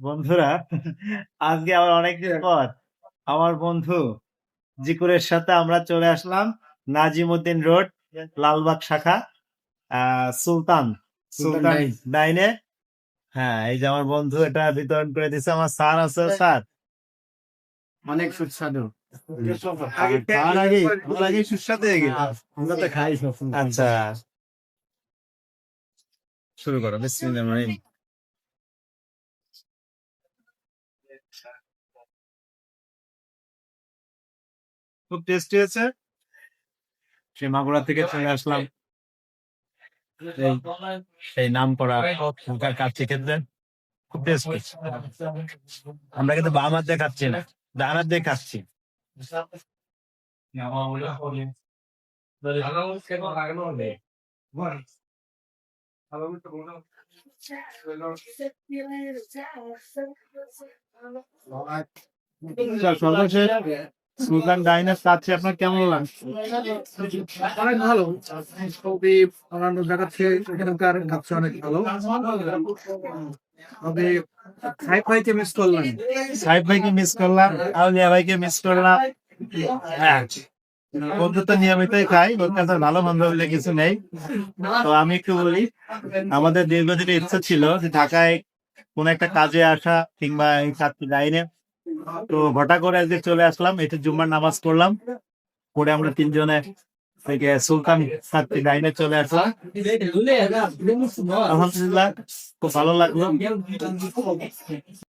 বন্ধুরা আজকে আবার অনেকদিন পর আমার বন্ধু জিকুরের সাথে আমরা চলে আসলাম নাজিমুদ্দিন রোড লালবাগ শাখা আহ, সুলতান সুলতান ডাইনে। হ্যাঁ এই যে আমার বন্ধু এটা বিতরণ করে দিছে আমার স্যার আছে স্যার। অনেক সুস্বাদু। তার আগে তার আগে সুস্বাদু আমরা তো খাই আচ্ছা। শুরু করো বিসমিল্লাহির রহমানির রহিম। খুব টেস্টি হয়েছে। সেই মাগুরা থেকে চলে আসলাম। এই নাম করা কাচ্ছি খেতে খুব টেস্টি আমরা কিন্তু বাম হাত দিয়ে খাচ্ছি না ডান হাত দিয়ে খাচ্ছি। সর্বশেষ সুলতান ডাইনের কাছে আপনার কেমন লাগছে? অনেক ভালো। খুবই অন্যান্য জায়গা থেকে এখানকার খাচ্ছে অনেক ভালো। তবে খাইতে মিস করলাম সাহেব ভাইকে মিস করলাম আউলিয়া ভাইকে মিস করলাম। হ্যাঁ। বন্ধু তো নিয়মিতই খাই কাছে ভালো মন্দ বলে কিছু নেই। তো আমি একটু বলি, আমাদের দীর্ঘদিনের ইচ্ছা ছিল যে ঢাকায় কোন একটা কাজে আসা কিংবা এই ছাত্রী লাইনে। তো হঠাৎ করে আজকে চলে আসলাম, এটা জুম্মার নামাজ পড়লাম। করে আমরা তিনজনে থেকে সুলতান ছাত্রী লাইনে চলে আসলাম। আলহামদুলিল্লাহ, খুব ভালো লাগল।